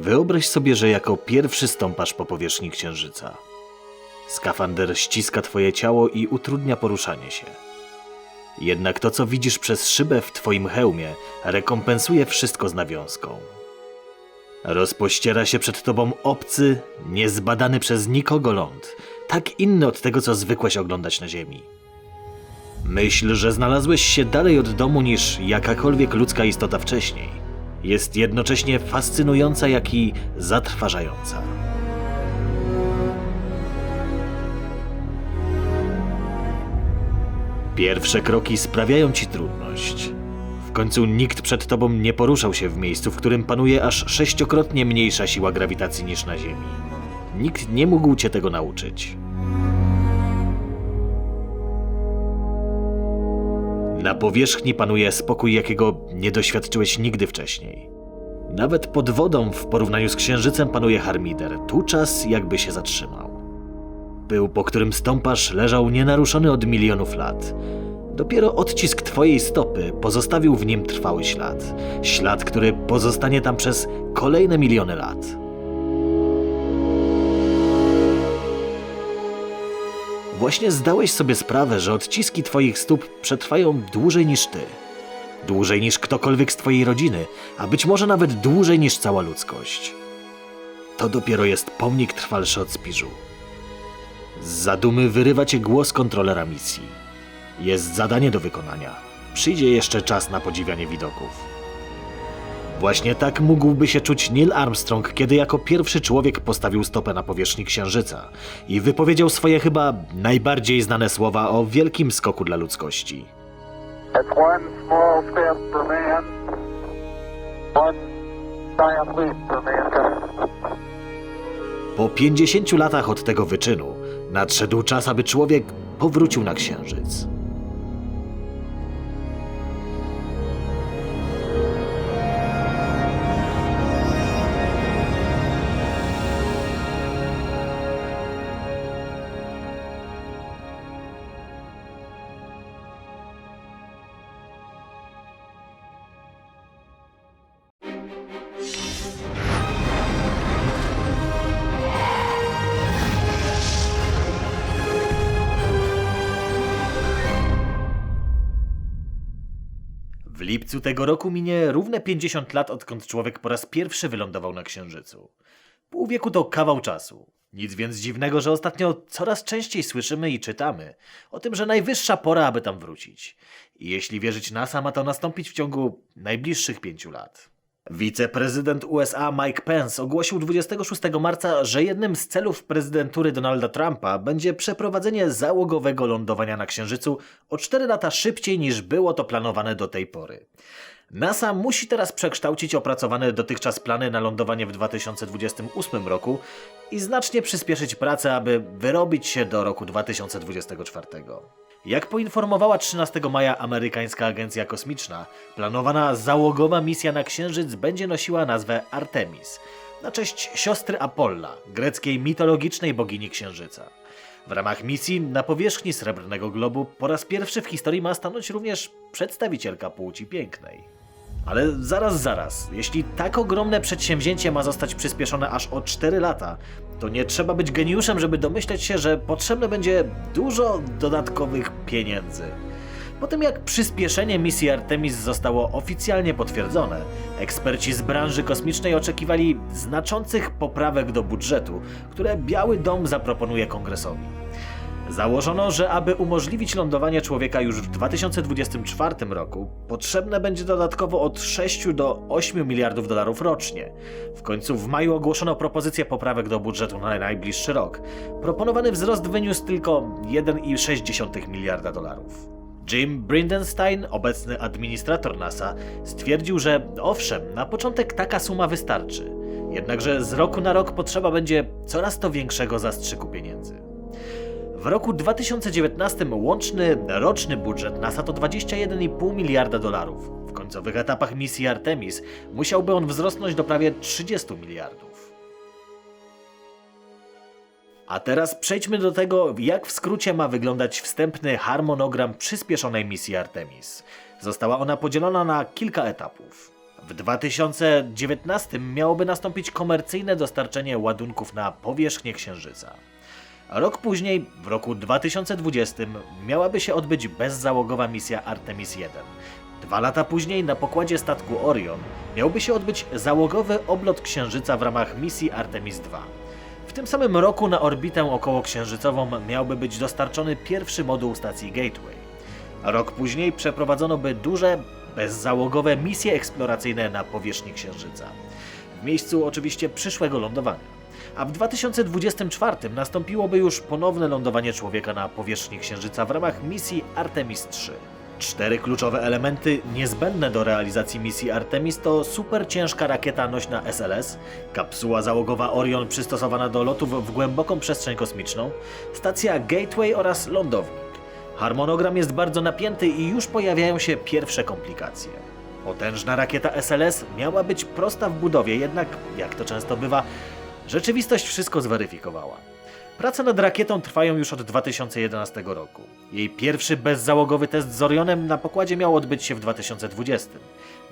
Wyobraź sobie, że jako pierwszy stąpasz po powierzchni Księżyca. Skafander ściska twoje ciało i utrudnia poruszanie się. Jednak to, co widzisz przez szybę w twoim hełmie, rekompensuje wszystko z nawiązką. Rozpościera się przed tobą obcy, niezbadany przez nikogo ląd, tak inny od tego, co zwykłeś oglądać na Ziemi. Myśl, że znalazłeś się dalej od domu niż jakakolwiek ludzka istota wcześniej, jest jednocześnie fascynująca, jak i zatrważająca. Pierwsze kroki sprawiają ci trudność. W końcu nikt przed tobą nie poruszał się w miejscu, w którym panuje aż sześciokrotnie mniejsza siła grawitacji niż na Ziemi. Nikt nie mógł cię tego nauczyć. Na powierzchni panuje spokój, jakiego nie doświadczyłeś nigdy wcześniej. Nawet pod wodą w porównaniu z księżycem panuje harmider. Tu czas jakby się zatrzymał. Pył, po którym stąpasz, leżał nienaruszony od milionów lat. Dopiero odcisk twojej stopy pozostawił w nim trwały ślad. Ślad, który pozostanie tam przez kolejne miliony lat. Właśnie zdałeś sobie sprawę, że odciski twoich stóp przetrwają dłużej niż ty. Dłużej niż ktokolwiek z twojej rodziny, a być może nawet dłużej niż cała ludzkość. To dopiero jest pomnik trwalszy od Spiżu. Z zadumy wyrywa cię głos kontrolera misji. Jest zadanie do wykonania. Przyjdzie jeszcze czas na podziwianie widoków. Właśnie tak mógłby się czuć Neil Armstrong, kiedy jako pierwszy człowiek postawił stopę na powierzchni Księżyca i wypowiedział swoje chyba najbardziej znane słowa o wielkim skoku dla ludzkości. Man. Po 50 latach od tego wyczynu nadszedł czas, aby człowiek powrócił na Księżyc. W lipcu tego roku minie równe 50 lat, odkąd człowiek po raz pierwszy wylądował na Księżycu. Pół wieku to kawał czasu. Nic więc dziwnego, że ostatnio coraz częściej słyszymy i czytamy o tym, że najwyższa pora, aby tam wrócić. I jeśli wierzyć NASA, ma to nastąpić w ciągu najbliższych pięciu lat. Wiceprezydent USA Mike Pence ogłosił 26 marca, że jednym z celów prezydentury Donalda Trumpa będzie przeprowadzenie załogowego lądowania na Księżycu o 4 lata szybciej niż było to planowane do tej pory. NASA musi teraz przekształcić opracowane dotychczas plany na lądowanie w 2028 roku i znacznie przyspieszyć pracę, aby wyrobić się do roku 2024. Jak poinformowała 13 maja amerykańska agencja kosmiczna, planowana załogowa misja na Księżyc będzie nosiła nazwę Artemis, na cześć siostry Apolla, greckiej mitologicznej bogini Księżyca. W ramach misji na powierzchni Srebrnego Globu po raz pierwszy w historii ma stanąć również przedstawicielka płci pięknej. Ale zaraz, zaraz. Jeśli tak ogromne przedsięwzięcie ma zostać przyspieszone aż o 4 lata, to nie trzeba być geniuszem, żeby domyśleć się, że potrzebne będzie dużo dodatkowych pieniędzy. Po tym jak przyspieszenie misji Artemis zostało oficjalnie potwierdzone, eksperci z branży kosmicznej oczekiwali znaczących poprawek do budżetu, które Biały Dom zaproponuje kongresowi. Założono, że aby umożliwić lądowanie człowieka już w 2024 roku, potrzebne będzie dodatkowo od 6 do 8 miliardów dolarów rocznie. W końcu w maju ogłoszono propozycję poprawek do budżetu na najbliższy rok. Proponowany wzrost wyniósł tylko 1,6 miliarda dolarów. Jim Brindenstein, obecny administrator NASA, stwierdził, że owszem, na początek taka suma wystarczy. Jednakże z roku na rok potrzeba będzie coraz to większego zastrzyku pieniędzy. W roku 2019 łączny roczny budżet NASA to 21,5 miliarda dolarów. W końcowych etapach misji Artemis musiałby on wzrosnąć do prawie 30 miliardów. A teraz przejdźmy do tego, jak w skrócie ma wyglądać wstępny harmonogram przyspieszonej misji Artemis. Została ona podzielona na kilka etapów. W 2019 miałoby nastąpić komercyjne dostarczenie ładunków na powierzchnię Księżyca. Rok później, w roku 2020, miałaby się odbyć bezzałogowa misja Artemis 1. Dwa lata później na pokładzie statku Orion miałby się odbyć załogowy oblot Księżyca w ramach misji Artemis 2. W tym samym roku na orbitę okołoksiężycową miałby być dostarczony pierwszy moduł stacji Gateway. Rok później przeprowadzono by duże, bezzałogowe misje eksploracyjne na powierzchni Księżyca. W miejscu oczywiście przyszłego lądowania. A w 2024 nastąpiłoby już ponowne lądowanie człowieka na powierzchni Księżyca w ramach misji Artemis 3. Cztery kluczowe elementy niezbędne do realizacji misji Artemis to super ciężka rakieta nośna SLS, kapsuła załogowa Orion przystosowana do lotów w głęboką przestrzeń kosmiczną, stacja Gateway oraz lądownik. Harmonogram jest bardzo napięty i już pojawiają się pierwsze komplikacje. Potężna rakieta SLS miała być prosta w budowie, jednak, jak to często bywa, rzeczywistość wszystko zweryfikowała. Prace nad rakietą trwają już od 2011 roku. Jej pierwszy bezzałogowy test z Orionem na pokładzie miał odbyć się w 2020.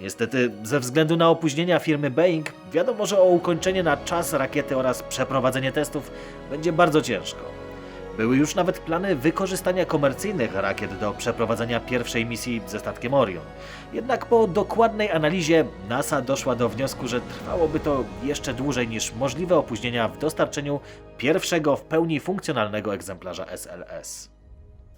Niestety, ze względu na opóźnienia firmy Boeing, wiadomo, że o ukończenie na czas rakiety oraz przeprowadzenie testów będzie bardzo ciężko. Były już nawet plany wykorzystania komercyjnych rakiet do przeprowadzenia pierwszej misji ze statkiem Orion. Jednak po dokładnej analizie NASA doszła do wniosku, że trwałoby to jeszcze dłużej niż możliwe opóźnienia w dostarczeniu pierwszego w pełni funkcjonalnego egzemplarza SLS.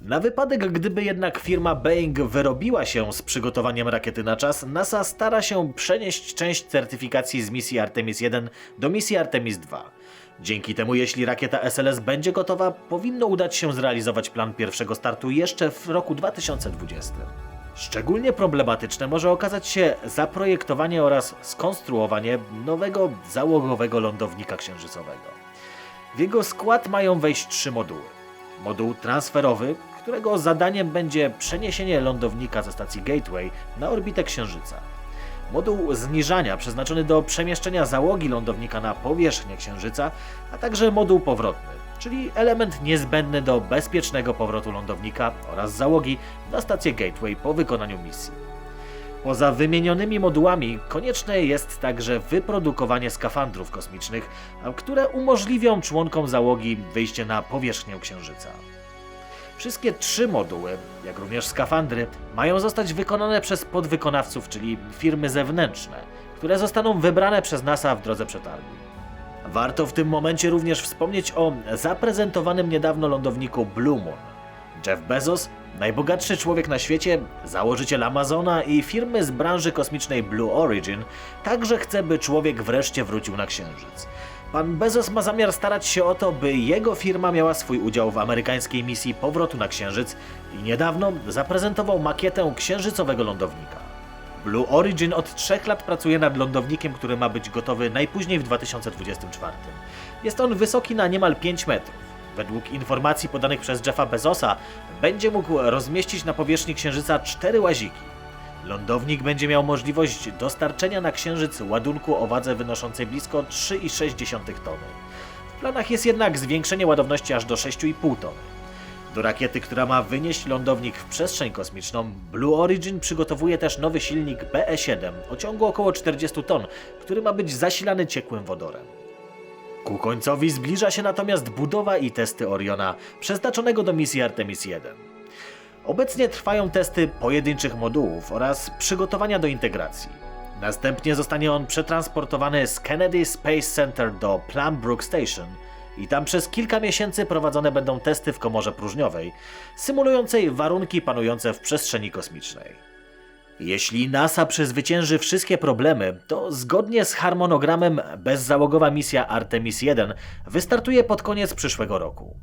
Na wypadek, gdyby jednak firma Boeing wyrobiła się z przygotowaniem rakiety na czas, NASA stara się przenieść część certyfikacji z misji Artemis 1 do misji Artemis 2. Dzięki temu, jeśli rakieta SLS będzie gotowa, powinno udać się zrealizować plan pierwszego startu jeszcze w roku 2020. Szczególnie problematyczne może okazać się zaprojektowanie oraz skonstruowanie nowego załogowego lądownika księżycowego. W jego skład mają wejść trzy moduły. Moduł transferowy, którego zadaniem będzie przeniesienie lądownika ze stacji Gateway na orbitę Księżyca. Moduł zniżania przeznaczony do przemieszczenia załogi lądownika na powierzchnię Księżyca, a także moduł powrotny, czyli element niezbędny do bezpiecznego powrotu lądownika oraz załogi na stację Gateway po wykonaniu misji. Poza wymienionymi modułami konieczne jest także wyprodukowanie skafandrów kosmicznych, które umożliwią członkom załogi wyjście na powierzchnię Księżyca. Wszystkie trzy moduły, jak również skafandry, mają zostać wykonane przez podwykonawców, czyli firmy zewnętrzne, które zostaną wybrane przez NASA w drodze przetargu. Warto w tym momencie również wspomnieć o zaprezentowanym niedawno lądowniku Blue Moon. Jeff Bezos, najbogatszy człowiek na świecie, założyciel Amazona i firmy z branży kosmicznej Blue Origin, także chce, by człowiek wreszcie wrócił na Księżyc. Pan Bezos ma zamiar starać się o to, by jego firma miała swój udział w amerykańskiej misji powrotu na Księżyc i niedawno zaprezentował makietę księżycowego lądownika. Blue Origin od trzech lat pracuje nad lądownikiem, który ma być gotowy najpóźniej w 2024. Jest on wysoki na niemal 5 metrów. Według informacji podanych przez Jeffa Bezosa będzie mógł rozmieścić na powierzchni Księżyca cztery łaziki. Lądownik będzie miał możliwość dostarczenia na Księżyc ładunku o wadze wynoszącej blisko 3,6 tony. W planach jest jednak zwiększenie ładowności aż do 6,5 tony. Do rakiety, która ma wynieść lądownik w przestrzeń kosmiczną, Blue Origin przygotowuje też nowy silnik BE-7 o ciągu około 40 ton, który ma być zasilany ciekłym wodorem. Ku końcowi zbliża się natomiast budowa i testy Oriona, przeznaczonego do misji Artemis 1. Obecnie trwają testy pojedynczych modułów oraz przygotowania do integracji. Następnie zostanie on przetransportowany z Kennedy Space Center do Plum Brook Station i tam przez kilka miesięcy prowadzone będą testy w komorze próżniowej, symulującej warunki panujące w przestrzeni kosmicznej. Jeśli NASA przezwycięży wszystkie problemy, to zgodnie z harmonogramem bezzałogowa misja Artemis 1 wystartuje pod koniec przyszłego roku.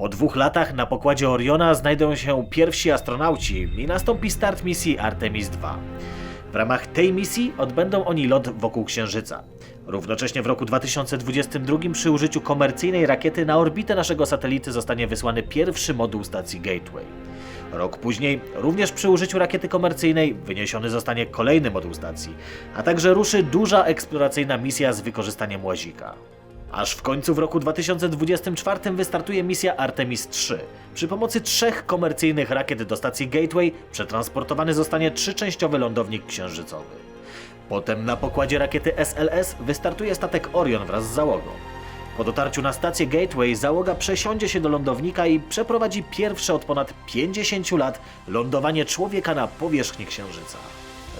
Po dwóch latach na pokładzie Oriona znajdą się pierwsi astronauci i nastąpi start misji Artemis 2. W ramach tej misji odbędą oni lot wokół Księżyca. Równocześnie w roku 2022 przy użyciu komercyjnej rakiety na orbitę naszego satelity zostanie wysłany pierwszy moduł stacji Gateway. Rok później, również przy użyciu rakiety komercyjnej, wyniesiony zostanie kolejny moduł stacji, a także ruszy duża eksploracyjna misja z wykorzystaniem łazika. Aż w końcu w roku 2024 wystartuje misja Artemis 3. Przy pomocy trzech komercyjnych rakiet do stacji Gateway przetransportowany zostanie trzyczęściowy lądownik księżycowy. Potem na pokładzie rakiety SLS wystartuje statek Orion wraz z załogą. Po dotarciu na stację Gateway załoga przesiądzie się do lądownika i przeprowadzi pierwsze od ponad 50 lat lądowanie człowieka na powierzchni Księżyca.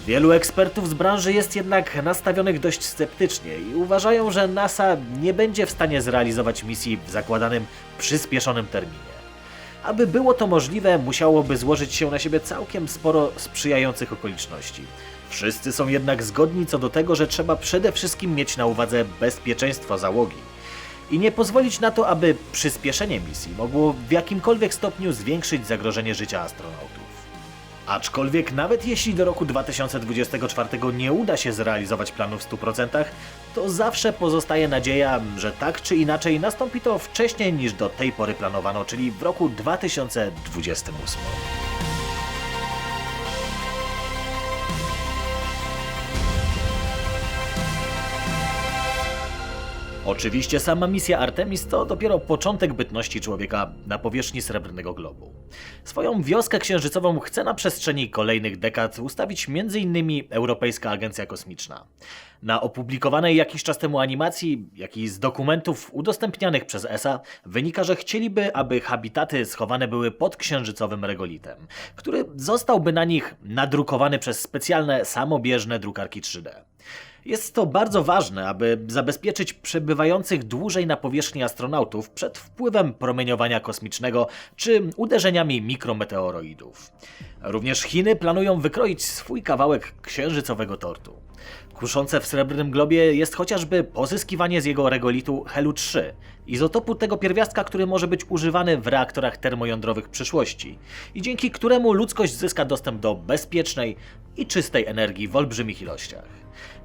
Wielu ekspertów z branży jest jednak nastawionych dość sceptycznie i uważają, że NASA nie będzie w stanie zrealizować misji w zakładanym przyspieszonym terminie. Aby było to możliwe, musiałoby złożyć się na siebie całkiem sporo sprzyjających okoliczności. Wszyscy są jednak zgodni co do tego, że trzeba przede wszystkim mieć na uwadze bezpieczeństwo załogi i nie pozwolić na to, aby przyspieszenie misji mogło w jakimkolwiek stopniu zwiększyć zagrożenie życia astronautów. Aczkolwiek nawet jeśli do roku 2024 nie uda się zrealizować planu w 100%, to zawsze pozostaje nadzieja, że tak czy inaczej nastąpi to wcześniej niż do tej pory planowano, czyli w roku 2028. Oczywiście sama misja Artemis to dopiero początek bytności człowieka na powierzchni srebrnego globu. Swoją wioskę księżycową chce na przestrzeni kolejnych dekad ustawić m.in. Europejska Agencja Kosmiczna. Na opublikowanej jakiś czas temu animacji, jak i z dokumentów udostępnianych przez ESA, wynika, że chcieliby, aby habitaty schowane były pod księżycowym regolitem, który zostałby na nich nadrukowany przez specjalne samobieżne drukarki 3D. Jest to bardzo ważne, aby zabezpieczyć przebywających dłużej na powierzchni astronautów przed wpływem promieniowania kosmicznego czy uderzeniami mikrometeoroidów. Również Chiny planują wykroić swój kawałek księżycowego tortu. Kuszące w srebrnym globie jest chociażby pozyskiwanie z jego regolitu helu-3, izotopu tego pierwiastka, który może być używany w reaktorach termojądrowych przyszłości i dzięki któremu ludzkość zyska dostęp do bezpiecznej i czystej energii w olbrzymich ilościach.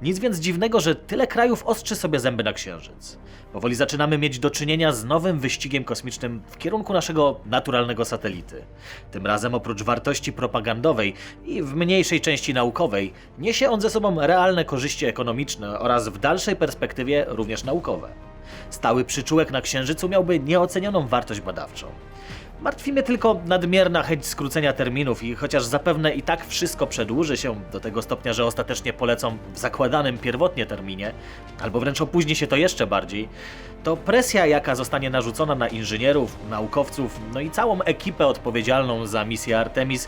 Nic więc dziwnego, że tyle krajów ostrzy sobie zęby na księżyc. Powoli zaczynamy mieć do czynienia z nowym wyścigiem kosmicznym w kierunku naszego naturalnego satelity. Tym razem oprócz wartości propagandowej i w mniejszej części naukowej, niesie on ze sobą realne korzyści ekonomiczne oraz w dalszej perspektywie również naukowe. Stały przyczółek na Księżycu miałby nieocenioną wartość badawczą. Martwi mnie tylko nadmierna chęć skrócenia terminów i chociaż zapewne i tak wszystko przedłuży się do tego stopnia, że ostatecznie polecą w zakładanym pierwotnie terminie, albo wręcz opóźni się to jeszcze bardziej, to presja jaka zostanie narzucona na inżynierów, naukowców, no i całą ekipę odpowiedzialną za misję Artemis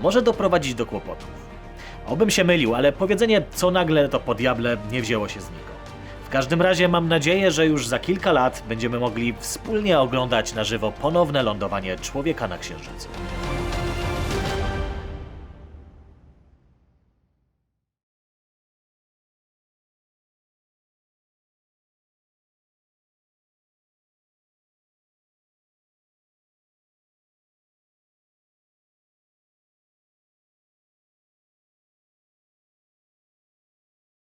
może doprowadzić do kłopotów. Obym się mylił, ale powiedzenie co nagle to po diable nie wzięło się z niego. W każdym razie mam nadzieję, że już za kilka lat będziemy mogli wspólnie oglądać na żywo ponowne lądowanie człowieka na Księżycu.